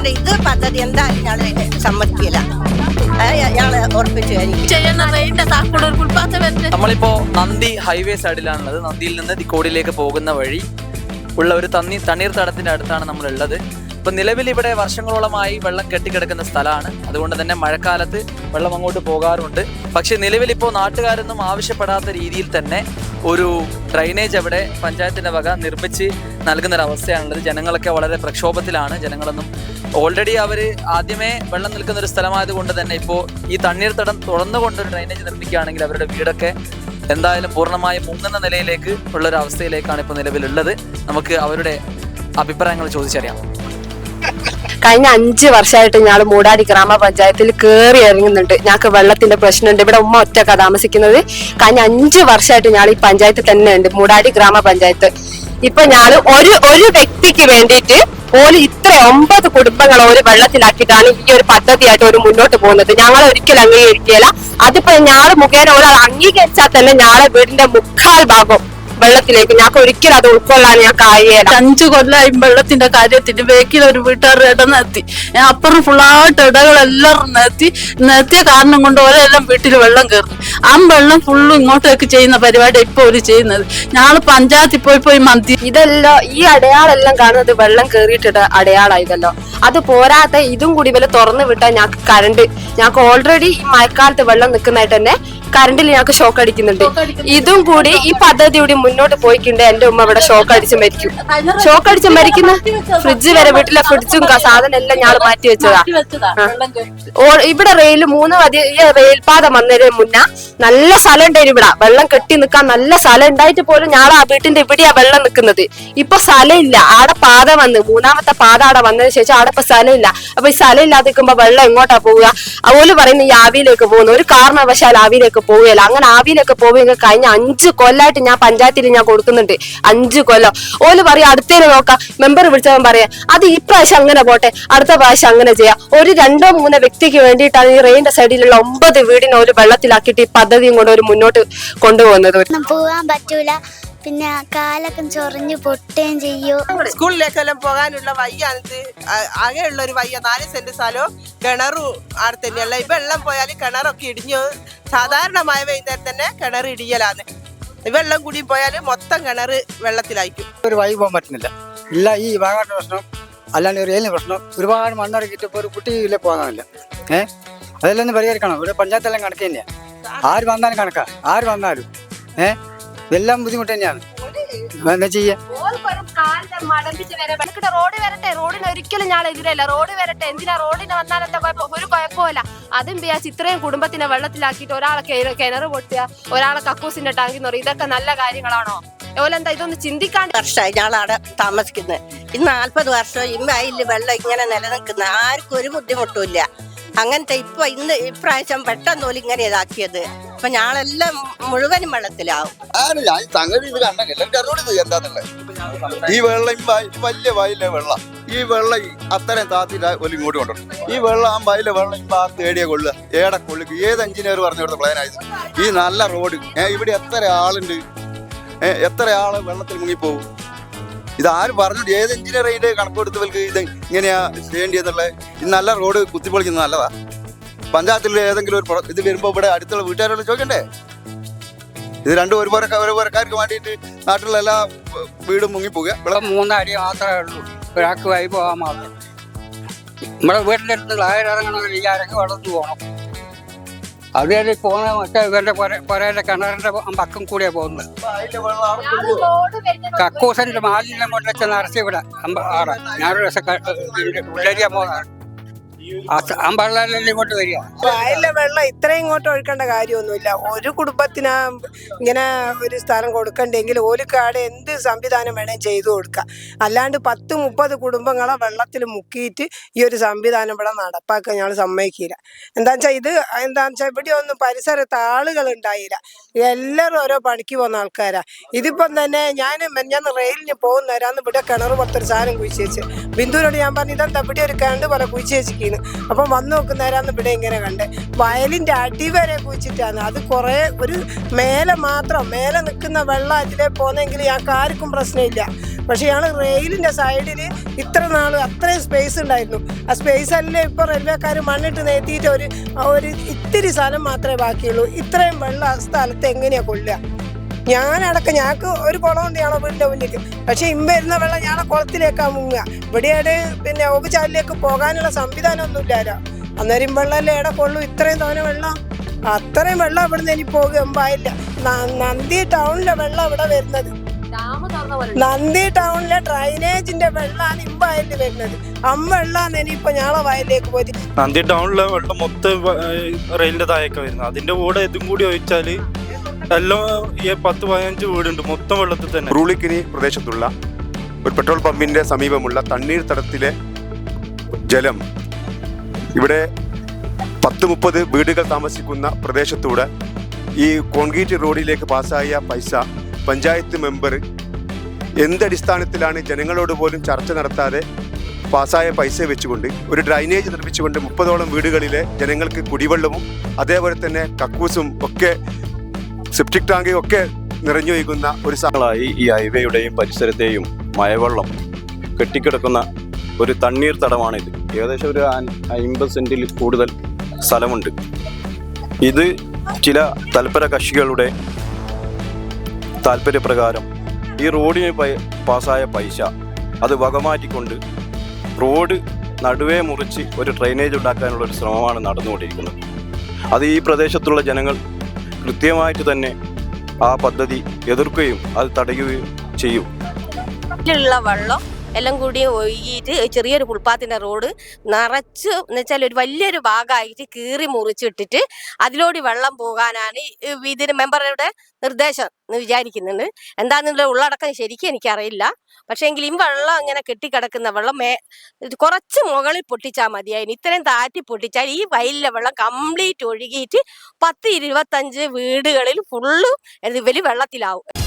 അതുകൊണ്ട് ഇത് പദ്ധതി എന്തായാലും ഞങ്ങൾ സമ്മതിക്കില്ല. ഉറപ്പിച്ചു നമ്മളിപ്പോ നന്ദി ഹൈവേ സൈഡിലാണുള്ളത്. നന്ദിയിൽ നിന്ന് തിക്കോടിയിലേക്ക് പോകുന്ന വഴി ഉള്ള ഒരു തന്നി തണ്ണീർത്തടത്തിന്റെ അടുത്താണ് നമ്മൾ ഉള്ളത് ഇപ്പൊ നിലവിൽ ഇവിടെ വർഷങ്ങളോളമായി വെള്ളം കെട്ടിക്കിടക്കുന്ന സ്ഥലമാണ്. അതുകൊണ്ട് തന്നെ മഴക്കാലത്ത് വെള്ളം അങ്ങോട്ട് പോകാറുണ്ട്. പക്ഷെ നിലവിൽ ഇപ്പോൾ നാട്ടുകാരൊന്നും ആവശ്യപ്പെടാത്ത രീതിയിൽ തന്നെ ഒരു ഡ്രൈനേജ് അവിടെ പഞ്ചായത്തിന്റെ വക നിർമ്മിച്ച് നൽകുന്നൊരവസ്ഥയാണുള്ളത്. ജനങ്ങളൊക്കെ വളരെ പ്രക്ഷോഭത്തിലാണ്. ജനങ്ങളൊന്നും ഓൾറെഡി അവർ ആദ്യമേ വെള്ളം നിൽക്കുന്ന ഒരു സ്ഥലമായതുകൊണ്ട് തന്നെ ഇപ്പോൾ ഈ തണ്ണീർത്തടം തുറന്നുകൊണ്ട് ഒരു ഡ്രൈനേജ് നിർമ്മിക്കുകയാണെങ്കിൽ അവരുടെ വീടൊക്കെ എന്തായാലും പൂർണമായും മുങ്ങുന്ന നിലയിലേക്ക് ഉള്ള ഒരു അവസ്ഥയിലേക്കാണ് ഇപ്പോൾ നിലവിലുള്ളത്. നമുക്ക് അവരുടെ അഭിപ്രായങ്ങൾ ചോദിച്ചറിയാം. കഴിഞ്ഞ അഞ്ച് വർഷമായിട്ട് ഞങ്ങൾ മൂടാടി ഗ്രാമപഞ്ചായത്തിൽ കയറി ഇറങ്ങുന്നുണ്ട്. ഞങ്ങൾക്ക് വെള്ളത്തിന്റെ പ്രശ്നമുണ്ട്. ഇവിടെ ഉമ്മ ഒറ്റക്ക താമസിക്കുന്നത്. കഴിഞ്ഞ അഞ്ച് വർഷമായിട്ട് ഞങ്ങൾ ഈ പഞ്ചായത്തിൽ തന്നെ ഉണ്ട് മൂടാടി ഗ്രാമപഞ്ചായത്ത്. ഇപ്പൊ ഞാൻ ഒരു ഒരു വ്യക്തിക്ക് വേണ്ടിയിട്ട് ഓൽ ഇത്ര ഒമ്പത് കുടുംബങ്ങൾ ഒരു വെള്ളത്തിലാക്കിയിട്ടാണ് ഈ ഒരു പദ്ധതിയായിട്ട് ഒരു മുന്നോട്ട് പോകുന്നത്. ഞങ്ങൾ ഒരിക്കലും അംഗീകരിക്കുകയില്ല. അതിപ്പോ ഞാൾ മുഖേന ഒരാൾ അംഗീകരിച്ചാൽ തന്നെ ഞാളെ വീടിന്റെ മുക്കാൽ ഭാഗം വെള്ളത്തിലേക്ക്. ഞാൻ ഒരിക്കലും അത് ഉൾക്കൊള്ളാൻ ഞാൻ കഴിയല. അഞ്ചു കൊല്ലമായി വെള്ളത്തിന്റെ കാര്യത്തിന് ബേക്കിൽ ഒരു വീട്ടുകാർ ഇട നിർത്തി. ഞാൻ അപ്പുറം ഫുള്ളായിട്ട് ഇടകളെല്ലാം നിർത്തി. നിർത്തിയ കാരണം കൊണ്ട് ഓരെല്ലാം വീട്ടിൽ വെള്ളം കയറുന്നു ആ വെള്ളം ഫുള്ളും ഇങ്ങോട്ടേക്ക് ചെയ്യുന്ന പരിപാടി ഇപ്പൊ ഒരു ചെയ്യുന്നത്. ഞങ്ങൾ പഞ്ചായത്തിൽ പോയി പോയി മന്തി. ഇതെല്ലാം ഈ അടയാളെല്ലാം കാണുന്നത് വെള്ളം കയറിയിട്ടിട്ട് അടയാളായതല്ലോ അത് പോരാത്ത ഇതും കൂടി വല്ല തുറന്നു വിട്ടാൽ ഞങ്ങൾക്ക് കറണ്ട് ഞങ്ങൾക്ക് ഓൾറെഡി ഈ മഴക്കാലത്ത് വെള്ളം നിൽക്കുന്നതായിട്ട് തന്നെ കറണ്ടിൽ ഞങ്ങൾക്ക് ഷോക്ക് അടിക്കുന്നുണ്ട്. ഇതും കൂടി ഈ പദ്ധതി കൂടി മുന്നോട്ട് പോയിക്കുണ്ട് എന്റെ ഉമ്മ ഇവിടെ ഷോക്ക് അടിച്ച് മരിക്കും. ഷോക്ക് അടിച്ച് മരിക്കുന്ന ഫ്രിഡ്ജ് വരെ വീട്ടിലെ ഫ്രിഡ്ജും സാധനം എല്ലാം ഞങ്ങൾ മാറ്റി വെച്ചതാ. ഇവിടെ റെയിൽ മൂന്ന് മതി ഈ റെയിൽപാത വന്നതിന് മുന്നേ നല്ല സ്ഥലം ഉണ്ടായിരുന്നു ഇവിടെ. വെള്ളം കെട്ടി നിൽക്കാൻ നല്ല സ്ഥലം ഉണ്ടായിട്ട് പോലും ഞാൻ ആ വീട്ടിന്റെ ഇവിടെയാ വെള്ളം നിൽക്കുന്നത്. ഇപ്പൊ സ്ഥലമില്ല ആടെ പാത വന്ന് മൂന്നാമത്തെ പാത അവിടെ വന്നതിന് ശേഷം ആടെ ഇപ്പൊ സ്ഥലമില്ല അപ്പൊ ഈ സ്ഥലം ഇല്ലാതെ നിൽക്കുമ്പോ വെള്ളം എങ്ങോട്ടാ പോവുക? അതുപോലെ പറയുന്ന ഈ ആവിയിലേക്ക് പോകുന്നു. ഒരു കാരണവശാൽ ആവിയിലേക്ക് പോവുകയില്ല. അങ്ങനെ ആവിയിലൊക്കെ പോവുകയെങ്കിൽ കഴിഞ്ഞ അഞ്ച് കൊല്ലായിട്ട് ഞാൻ പഞ്ചായത്തിൽ ഞാൻ കൊടുക്കുന്നുണ്ട്. അഞ്ച് കൊല്ലം. ഓൽ പറയും അടുത്തേനെ നോക്കാം. മെമ്പർ വിളിച്ചവൻ പറയാം അത് ഈ പ്രാവശ്യം അങ്ങനെ പോട്ടെ. അടുത്ത പ്രാവശ്യം അങ്ങനെ ചെയ്യാം. ഒരു രണ്ടോ മൂന്നോ വ്യക്തിക്ക് വേണ്ടിയിട്ടാണ് ഈ റെയിന്റെ സൈഡിലുള്ള ഒമ്പത് വീടിനെ ഒരു വെള്ളത്തിലാക്കിയിട്ട് ഈ പദ്ധതിയും കൊണ്ട് ഒരു മുന്നോട്ട് കൊണ്ടുപോകുന്നത്. പോകാൻ പറ്റൂല. പിന്നെ കാലൊക്കെ ചൊറിഞ്ഞു പൊട്ടുകയും ചെയ്യും? സ്കൂളിലേക്കെല്ലാം പോകാനുള്ള വയ്യാണിത്. ആകെയുള്ള ഒരു വയ്യ നാല് സെന്റ് സ്ഥലവും കിണറും ആടെ തന്നെയല്ല ഇപ്പൊ എല്ലാം പോയാൽ കിണറൊക്കെ ഇടിഞ്ഞു സാധാരണമായ വൈകുന്നേരം തന്നെ കിണർ ഇടിയലാണ്. ഇവെല്ലാം വെള്ളം കൂടി പോയാൽ മൊത്തം കിണർ വെള്ളത്തിലായിരിക്കും. ഒരു വഴി പോകാൻ പറ്റുന്നില്ല. ഇല്ല ഈ വാഗാട്ട് പ്രശ്നം അല്ലാണ്ട് ഒരു ഏലിന് പ്രശ്നം ഒരുപാട് മണ്ണിറക്കിയിട്ട് ഇപ്പോൾ ഒരു കുട്ടിയിലെ പോകാനില്ല. ഏ? അതെല്ലാം ഒന്ന് പരിഹരിക്കണം. ഇവിടെ പഞ്ചായത്തെല്ലാം കണക്ക് തന്നെയാണ് ആര് വന്നാലും കണക്കാ. ആര് വന്നാലും. ഏ? ഇതെല്ലാം ബുദ്ധിമുട്ട് തന്നെയാണ്. എന്താ ചെയ്യാ? റോഡ് വരട്ടെ റോഡിന് ഒരിക്കലും ഞാൻ എതിരല്ല. റോഡ് വരട്ടെ എന്തിനാ റോഡിന് വന്നാലത്തെ കുഴപ്പം? ഒരു കുഴപ്പമില്ല അതും വിചാരിച്ച് ഇത്രയും കുടുംബത്തിനെ വെള്ളത്തിലാക്കിയിട്ട് ഒരാളെ കിണർ പൊട്ടുക ഒരാളെ കക്കൂസിന്റെ ടാങ്കിൽ പറയും ഇതൊക്കെ നല്ല കാര്യങ്ങളാണോ? എന്താ ഇതൊന്ന് ചിന്തിക്കാണ്ട് വർഷമായി ഞങ്ങളാണ് താമസിക്കുന്നത് ഇന്ന് നാൽപ്പത് വർഷം ഇമ്മയിൽ വെള്ളം ഇങ്ങനെ നിലനിൽക്കുന്ന. ആർക്കും ഒരു ബുദ്ധിമുട്ടുമില്ല അങ്ങനത്തെ ഇപ്പൊ ഇന്ന് ഇപ്രാവശ്യം പെട്ടെന്ന് പോലും ഇങ്ങനെ ഇതാക്കിയത്. അപ്പൊ ഞങ്ങളെല്ലാം മുഴുവനും വെള്ളത്തിലാവും. ആരില്ല ഈ വെള്ളം വലിയ വയലിലെ വെള്ളം. ഈ വെള്ളം അത്രയും താത്തിട്ട് ഒരു ഇങ്ങോട്ട് കൊണ്ടുവരും ഈ വെള്ളം ആ വയലിലെ വെള്ളം ഇപ്പൊ ആ തേടിയ കൊള്ളുക. ഏടെ കൊള്ളുക. ഏത് എഞ്ചിനീയർ പറഞ്ഞു കൊടുത്ത പ്ലാൻ ആയത് ഈ നല്ല റോഡ്. ഇവിടെ എത്ര ആളുണ്ട്? എത്ര ആൾ വെള്ളത്തിൽ മുങ്ങിപ്പോവും? ഇത് ആര് പറഞ്ഞു? ഏത് എഞ്ചിനീയർ കണക്കെടുത്തവർക്ക് കണക്ക് കൊടുത്തവർക്ക് ഇത് ഇങ്ങനെയാ ചെയ്യേണ്ടതെന്നുള്ള ഈ നല്ല റോഡ് കുത്തിപ്പൊളിക്കുന്നത് നല്ലതാ. പഞ്ചായത്തിൽ ഏതെങ്കിലും ഒരു ഇത് വരുമ്പോ ഇവിടെ അടുത്തുള്ള വീട്ടുകാരോട് ചോദിക്കണ്ടേ? ഇത് രണ്ടും ഒരുപോലെ ഒരുപോലെക്കാർക്ക് വേണ്ടിയിട്ട് നാട്ടിലുള്ള എല്ലാ വീടും മുങ്ങിപ്പോകുക. ഇവിടെ മൂന്നടി മാത്രമേ ഉള്ളൂ. ഒരാൾക്ക് വൈ പോകാൻ മാത്രം. നമ്മുടെ അടുത്ത് ആയിരം ഇറങ്ങണമെങ്കിൽ ഈ ആരെങ്കിലും വളർന്നു പോകണം. അത് കഴിഞ്ഞ് പോകുന്ന മറ്റേ ഇവരുടെ പുരയുടെ കിണറിന്റെ പക്കം കൂടിയാ പോകുന്നത്. കക്കൂസന്റെ മാലിന്യം കൊണ്ടുവച്ച നിറച്ച് ഇവിടെ. ആറ്. ഞാനൊരു ദിവസം ഉള്ളരിയാൻ പോകുന്നതാണ് ഇങ്ങോട്ട് വെള്ളം ഇത്രയും ഇങ്ങോട്ട് ഒഴുക്കേണ്ട കാര്യമൊന്നുമില്ല. ഒരു കുടുംബത്തിന് ഇങ്ങനെ ഒരു സ്ഥലം കൊടുക്കണ്ടെങ്കിൽ ഓലിക്കാട് എന്ത് സംവിധാനം വേണേ ചെയ്തു കൊടുക്കാം. അല്ലാണ്ട് പത്ത് മുപ്പത് കുടുംബങ്ങളെ വെള്ളത്തിൽ മുക്കിയിട്ട് ഈ ഒരു സംവിധാനം ഇവിടെ നടപ്പാക്കാൻ ഞങ്ങൾ സമ്മതിക്കില്ല. എന്താ വെച്ചാൽ ഇത് എന്താണെന്ന് വെച്ചാൽ ഇവിടെ ഒന്നും പരിസരത്ത് ആളുകൾ ഉണ്ടായില്ല. എല്ലാവരും ഓരോ പണിക്ക് പോകുന്ന ആൾക്കാരാ. ഇതിപ്പം തന്നെ ഞാൻ ഞാൻ റെയിലിന് പോകുന്നവരാന്ന് ഇവിടെ കിണർ പുറത്തൊരു സാധനം കുഴിച്ചു വെച്ച്. ബിന്ദുവിനോട് ഞാൻ പറഞ്ഞു ഇതെന്താ? ഇവിടെ ഒരു കിണർ പോലെ കുഴിച്ചു വെച്ചിരിക്കുന്നു അപ്പം വന്ന് നോക്കുന്നവരാന്ന് ഇവിടെ ഇങ്ങനെ കണ്ട്. വയലിന്റെ അടി വരെ കുഴിച്ചിട്ടാണ്. അത് കുറേ ഒരു മേലെ മാത്രം മേലെ നിൽക്കുന്ന വെള്ളം അതിലേ പോകുന്നെങ്കിൽ ഞങ്ങൾക്ക് പ്രശ്നമില്ല. പക്ഷെ ഇയാൾ റെയിലിന്റെ സൈഡിൽ ഇത്ര നാൾ അത്രയും സ്പേസ് ഉണ്ടായിരുന്നു. ആ സ്പേസ് അല്ലേ ഇപ്പോൾ റെയിൽവേക്കാർ മണ്ണിട്ട് നേത്തിയിട്ട് ഒരു ഒരു ഇത്തിരി സ്ഥലം മാത്രമേ ബാക്കിയുള്ളൂ. ഇത്രയും വെള്ളം ആ സ്ഥലത്ത് എങ്ങനെയാണ് കൊള്ളുക? ഞാനടക്കം ഞങ്ങൾക്ക് ഒരു കുളമുണ്ട് ഞങ്ങളെ വീടിന്റെ മുന്നിൽ പക്ഷെ ഇമ്പ വരുന്ന വെള്ളം ഞങ്ങളെ കുളത്തിലേക്കാണ് മുങ്ങുക. ഇവിടെയാണ് പിന്നെ ഓബുചാലിലേക്ക് പോകാനുള്ള സംവിധാനം ഒന്നുമില്ലല്ലോ അന്നേരം വെള്ളമല്ലേ എവിടെ കൊള്ളു? ഇത്രയും തോനെ വെള്ളം. അത്രയും വെള്ളം ഇവിടെ നിന്ന് ഇനി പോകുക എമ്പായില്ല. നന്ദി ടൗണിലെ വെള്ളം ഇവിടെ വരുന്നത്. നന്ദി ടൗണിലെ ഡ്രൈനേജിന്റെ വെള്ളമാണ് ഇമ്പായിൽ വരുന്നത്. അമ്മ വെള്ളമാണ് ഇനിയിപ്പോ ഞങ്ങളെ വയലിലേക്ക് പോയി നന്ദി ടൗണിലെ വെള്ളം മൊത്തം റെയിലിന്റെ താഴേക്ക് വരുന്നത്. അതിന്റെ കൂടെ ഇതും കൂടി ഒഴിച്ചാൽ എല്ലാം ഈ പത്ത് പതിനഞ്ച് വീടുണ്ട്. മൊത്തം വെള്ളത്തിൽ തന്നെ. റൂളിക്കിനി പ്രദേശത്തുള്ള ഒരു പെട്രോൾ പമ്പിന്റെ സമീപമുള്ള തണ്ണീർ തടത്തിലെ ജലം ഇവിടെ പത്ത് മുപ്പത് വീടുകൾ താമസിക്കുന്ന പ്രദേശത്തൂടെ ഈ കോൺക്രീറ്റ് റോഡിലേക്ക് പാസ്സായ പൈസ പഞ്ചായത്ത് മെമ്പർ എന്തടിസ്ഥാനത്തിലാണ് ജനങ്ങളോട് പോലും ചർച്ച നടത്താതെ പാസ്സായ പൈസ വെച്ചുകൊണ്ട് ഒരു ഡ്രൈനേജ് നിർമ്മിച്ചുകൊണ്ട് മുപ്പതോളം വീടുകളിലെ ജനങ്ങൾക്ക് കുടിവെള്ളവും അതേപോലെ തന്നെ കക്കൂസും ഒക്കെ സെപ്റ്റിക് ടാങ്കും ഒക്കെ നിറഞ്ഞു വയ്ക്കുന്ന ഒരു സ്ഥലമായി ഈ ഹൈവേയുടെയും പരിസരത്തെയും മഴവെള്ളം കെട്ടിക്കിടക്കുന്ന ഒരു തണ്ണീർ തടമാണിത്. ഏകദേശം ഒരു അമ്പത് സെന്റിൽ കൂടുതൽ സ്ഥലമുണ്ട്. ഇത് ചില തൽപര കക്ഷികളുടെ താല്പര്യപ്രകാരം ഈ റോഡിന് പാസ്സായ പൈസ അത് വകമാറ്റിക്കൊണ്ട് റോഡ് നടുവേ മുറിച്ച് ഒരു ഡ്രെയിനേജ് ഉണ്ടാക്കാനുള്ള ഒരു ശ്രമമാണ് നടന്നുകൊണ്ടിരിക്കുന്നത്. അത് ഈ പ്രദേശത്തുള്ള ജനങ്ങൾ കൃത്യമായിട്ട് തന്നെ ആ പദ്ധതി എതിർക്കുകയും അത് തടയുകയും ചെയ്യും. ുള്ള വെള്ളം എല്ലാം കൂടി ഒഴുകിയിട്ട് ചെറിയൊരു ഫുൾപാത്തിന്റെ റോഡ് നിറച്ച് എന്ന് വെച്ചാൽ ഒരു വലിയൊരു ഭാഗമായിട്ട് കീറി മുറിച്ചിട്ടിട്ട് അതിലൂടെ വെള്ളം പോകാനാണ് ഇതിന് മെമ്പറുടെ നിർദ്ദേശം എന്ന് വിചാരിക്കുന്നുണ്ട്. എന്താണെന്നുള്ള ഉള്ളടക്കം ശരിക്കും എനിക്കറിയില്ല. പക്ഷേ എങ്കിൽ ഈ വെള്ളം അങ്ങനെ കെട്ടിക്കിടക്കുന്ന വെള്ളം മേ കുറച്ച് മുകളിൽ പൊട്ടിച്ചാൽ മതിയായിരുന്നു ഇത്രയും താറ്റി പൊട്ടിച്ചാൽ ഈ വയലിലെ വെള്ളം കംപ്ലീറ്റ് ഒഴുകിയിട്ട് പത്ത് ഇരുപത്തഞ്ച് വീടുകളിൽ ഫുള്ള് വലിയ വെള്ളത്തിലാവും.